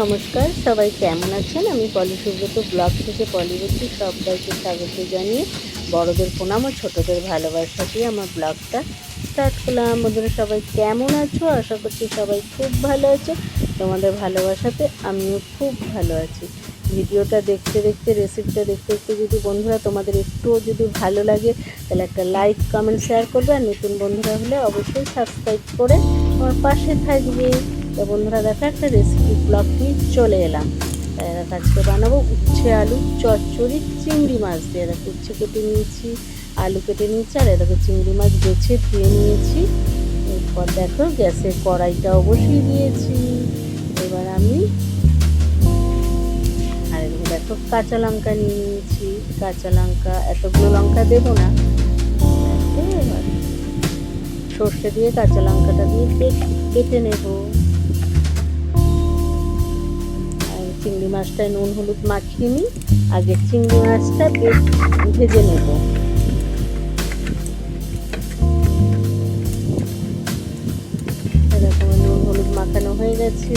নমস্কার, সবাই কেমন আছেন? আমি পলি সুব্রত, ব্লগ থেকে পলি বলছি সবাইকে স্বাগত জানিয়ে বড়দের প্রণাম ও ছোটোদের ভালোবাসা দিয়ে আমার ব্লগটা স্টার্ট করলাম। বন্ধুরা, সবাই কেমন আছো? আশা করছি সবাই খুব ভালো আছো। তোমাদের ভালোবাসাতে আমিও খুব ভালো আছি। ভিডিওটা দেখতে দেখতে রেসিপিটা দেখতে দেখতে যদি বন্ধুরা তোমাদের একটুও যদি ভালো লাগে, তাহলে একটা লাইক কমেন্ট শেয়ার করবে। আর নতুন বন্ধুরা হলে অবশ্যই সাবস্ক্রাইব করে আমার পাশে থাকবে। তো বন্ধুরা দেখো, একটা রেসিপি ব্লগ নিয়ে চলে এলাম। দেখো, আজকে বানাবো উচ্ছে আলু, চচ্চড়ি, চিংড়ি মাছ দিয়ে। দেখো, উচ্ছে কেটে নিয়েছি, আলু কেটে নিয়েছি, আর এরকম চিংড়ি মাছ বেছে ধুয়ে নিয়েছি। এরপর দেখো, গ্যাসের কড়াইটাও বসিয়ে দিয়েছি। এবার আমি, আর এরকম দেখো কাঁচা লঙ্কা নিয়ে নিয়েছি। কাঁচা লঙ্কা, এতগুলো লঙ্কা দেবো না। এবার সর্ষে দিয়ে কাঁচা লঙ্কাটা দিয়ে কেটে নেব। চিংড়ি মাছটায় নুন হলুদ মাখিয়ে নিই। আগে চিংড়ি মাছটা ভেজে নেব। এরকম নুন হলুদ মাখানো হয়ে গেছে।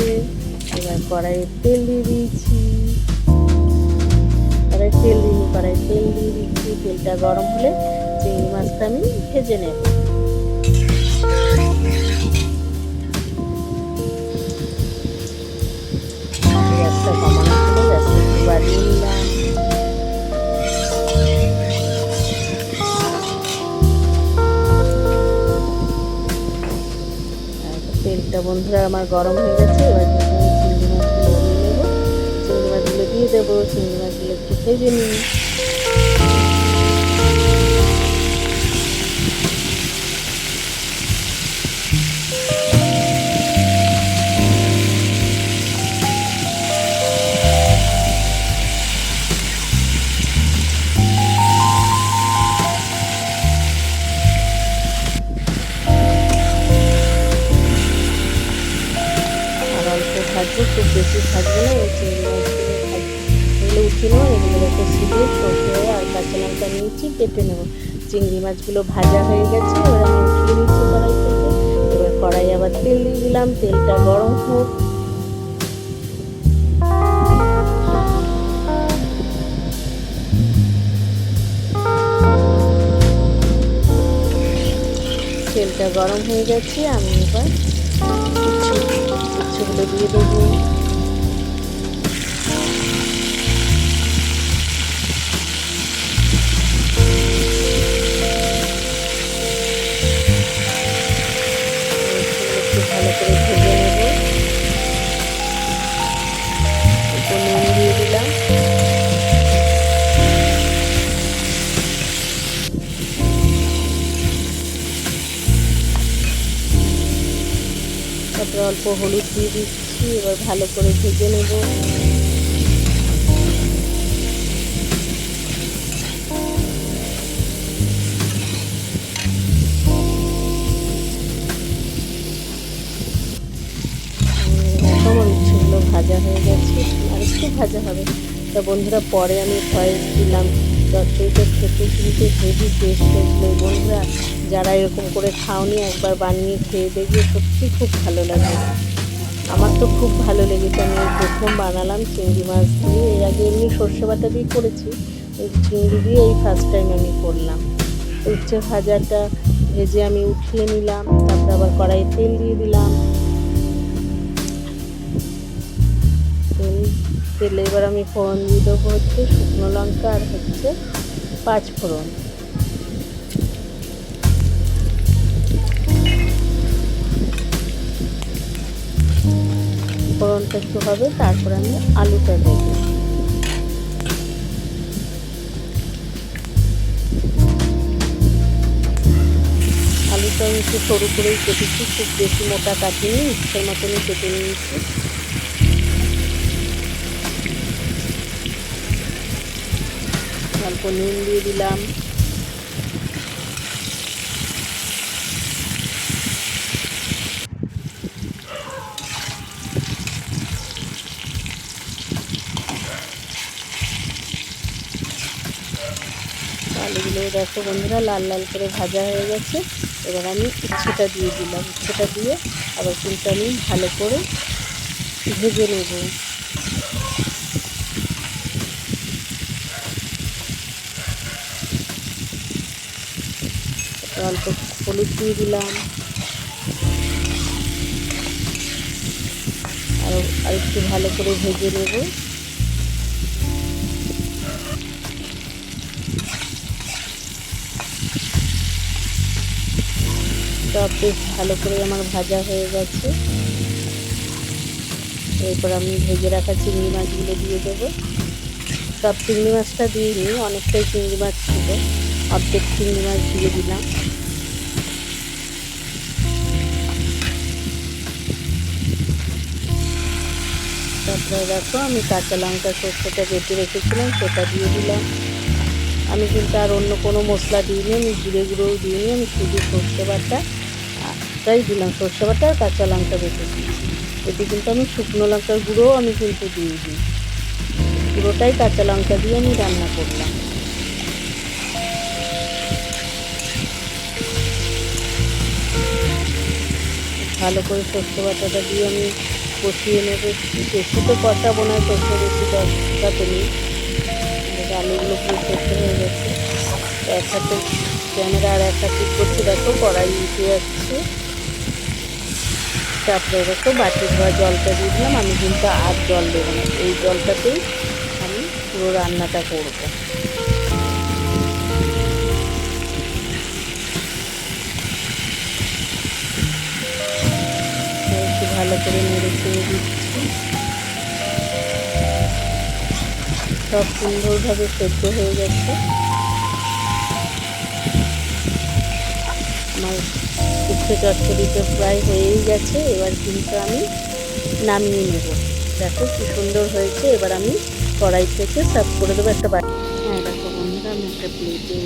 এবার কড়াইয়ে তেল দিয়ে দিয়েছি। কড়াই তেল দিই কড়াই তেল দিয়ে দিচ্ছি। তেলটা গরম হলে চিংড়ি মাছটা আমি ভেজে নেব। তেলটা বন্ধুরা আমার গরম হয়ে গেছে চিংড়ি মাছগুলো দিয়ে নেব চিংড়ি মাছগুলো দিয়ে দেবো, চিংড়ি মাছগুলো একটু ভেজে নিই। বেশি ভাজবো না এগুলো উঠিয়ে নেব, এগুলো একটু সর্ষে আর কাঁচা লঙ্কা নিয়েছি, কেটে নেব। চিংড়ি মাছগুলো ভাজা হয়ে গেছে, এবার উঠিয়ে নিচ্ছি কড়াই থেকে এবার কড়াই আবার তেল দিয়ে দিলাম, তেলটা গরম হোক। তেলটা গরম হয়ে গেছে, আমি এবার উচ্ছেগুলো দিয়ে দেবো। অল্প হলুদ দিয়ে দিচ্ছি, এবার ভালো করে ভেজে নেব। ভাজা হয়ে গেছে, আর একটু ভাজা হবে। তা বন্ধুরা, পরে আমি ভয়েস দিলাম। চচ্চড়িটা খেতে কিন্তু হেভি টেস্ট হয়েছিল বন্ধুরা যারা এরকম করে খাওনি একবার বানিয়ে খেয়ে দেখবে সত্যি খুব ভালো লাগে। আমার তো খুব ভালো লেগেছে, আমি প্রথম বানালাম চিংড়ি মাছ দিয়ে। এর আগে এমনি সর্ষে বাটা দিয়ে করেছি, কিন্তু চিংড়ি দিয়ে এই ফার্স্ট টাইম আমি করলাম। উচ্ছে ভাজাটা ভেজে আমি উঠিয়ে নিলাম, তারপর আবার কড়াইয়ে তেল দিয়ে দিলাম। তেলে এবার আমি ফোড়ন দিয়ে দেবো হচ্ছে শুকনো লঙ্কা আর হচ্ছে পাঁচ ফোড়ন। ফোড়নটা একটু হবে, তারপর আমি আলুটা দেবো। আলুটা আমি একটু সরু করেই কেটেছি, খুব বেশি মোটা কাটিনি, ইচ্ছের মতনই কেটে নিয়েছি। অল্প নুন দিয়ে দিলাম। আলুগুলো দেখো বন্ধুরা, লাল লাল করে ভাজা হয়ে গেছে। এবার আমি উচ্ছেটা দিয়ে দিলাম। উচ্ছেটা দিয়ে আবার কিন্তু আমি ভালো করে ভেজে নেব। অল্প হলুদ দিয়ে দিলাম। আর আর একটু ভালো করে ভেজে নেব। বেশ ভালো করে আমার ভাজা হয়ে গেছে। এরপর আমি ভেজে রাখা চিংড়ি মাছগুলো দিয়ে দেবো। সব চিংড়ি মাছটা দিয়ে নিই অনেকটাই চিংড়ি মাছ ছিল। অর্ধেক চিংড়ি মাছ দিয়ে দিলাম। তারপরে দেখো, আমি কাঁচা লঙ্কা সর্ষেটা বেটে রেখেছিলাম, সেটা দিয়ে দিলাম। আমি কিন্তু আর অন্য কোনো মশলা দিইনি, আমি জিরে গুঁড়োও দিইনি, আমি শুধু সর্ষে বাটা তাই দিলাম, সর্ষে বাটা আর কাঁচা লঙ্কা বেটে। দিয়েছি এতে কিন্তু আমি শুকনো লঙ্কার গুঁড়োও আমি কিন্তু দিয়ে দিই পুরোটাই কাঁচা লঙ্কা দিয়ে আমি রান্না করলাম। ভালো করে সর্ষে বাটাটা দিয়ে আমি কষিয়ে নেব। বেশি তো কষাবো না, সর্ষে বেশি কষাতে নেই। আলুগুলো পুরো সেদ্ধ হয়ে গেছে। তো এক হাতে ক্যামেরা আর একটা ঠিক করছি। দেখো কড়াই উঠে যাচ্ছে তারপরে দেখো বাটি ধোয়া জলটা দিয়ে দিলাম। আমি কিন্তু আর জল দেবো না। এই জলটাতেই আমি পুরো রান্নাটা করব। করে নেড়ে চেড়ে দিচ্ছি। সব সুন্দরভাবে সেদ্ধ হয়ে গেছে। আমার উচ্ছে চচ্চড়িটা প্রায় হয়েই গেছে, এবার কিন্তু আমি নামিয়ে নেব। দেখো কি সুন্দর হয়েছে, এবার আমি কড়াই থেকে সার্ভ করে দেবো একটা বাটি। হ্যাঁ দেখো বন্ধুরা, আমি একটা প্লেটে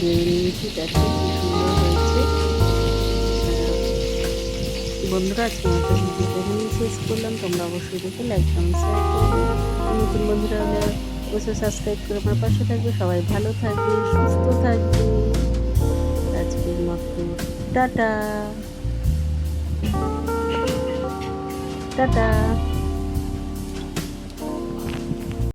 দিয়ে নিয়েছি, দেখো কি সুন্দর হয়েছে। বন্ধুরা, আজকে মতো ভিডিওটা এখানেই শেষ করলাম, তোমরা অবশ্যই দেখে লাইক কমেন্ট শেয়ার করবে নতুন বন্ধুরা অবশ্যই সাবস্ক্রাইব করে আমার পাশে থাকবে। সবাই ভালো থাকবে, সুস্থ থাকবে। আজকের মতো, টাটা। টাটা।